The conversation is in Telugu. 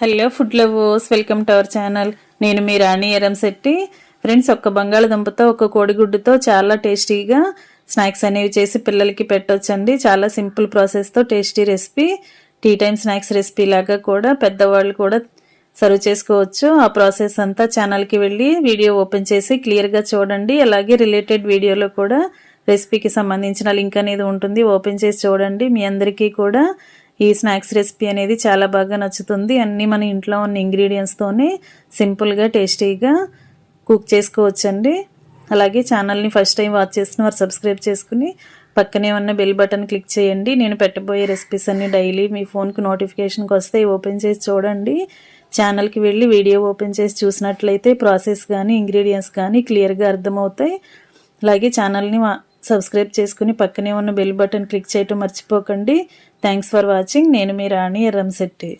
Hello food lovers welcome to our channel. నేను మీ రాణి ఎరంశెట్టి ఫ్రెండ్స్ ఒక్క బంగాళదుంపతో ఒక కోడిగుడ్డుతో చాలా టేస్టీగా స్నాక్స్ అనేవి చేసి పిల్లలకి పెట్టొచ్చండి. చాలా simple ప్రాసెస్తో tasty recipe. Tea time snacks recipe లాగా కూడా పెద్దవాళ్ళు కూడా సర్వ్ చేసుకోవచ్చు. ఆ ప్రాసెస్ అంతా ఛానల్కి వెళ్ళి వీడియో ఓపెన్ చేసి క్లియర్గా చూడండి. అలాగే రిలేటెడ్ వీడియోలో కూడా రెసిపీకి సంబంధించిన లింక్ అనేది ఉంటుంది. ఓపెన్ చేసి చూడండి. మీ అందరికీ కూడా ఈ స్నాక్స్ రెసిపీ అనేది చాలా బాగా నచ్చుతుంది. అన్నీ మన ఇంట్లో ఉన్న ఇంగ్రీడియంట్స్తోనే సింపుల్గా టేస్టీగా కుక్ చేసుకోవచ్చండి. అలాగే ఛానల్ని ఫస్ట్ టైం వాచ్ చేసిన వారు సబ్స్క్రైబ్ చేసుకుని పక్కనే ఉన్న బెల్ బటన్ క్లిక్ చేయండి. నేను పెట్టబోయే రెసిపీస్ అన్నీ డైలీ మీ ఫోన్కి నోటిఫికేషన్కి వస్తే ఓపెన్ చేసి చూడండి. ఛానల్కి వెళ్ళి వీడియో ఓపెన్ చేసి చూసినట్లయితే ప్రాసెస్ కానీ ఇంగ్రీడియంట్స్ కానీ క్లియర్గా అర్థమవుతాయి. అలాగే ఛానల్ని సబ్స్క్రైబ్ చేసుకుని పక్కనే ఉన్న బెల్ బటన్ క్లిక్ చేయటం మర్చిపోకండి. థ్యాంక్స్ ఫర్ వాచింగ్ నేను మీ రాణి ఎర్రంశెట్టి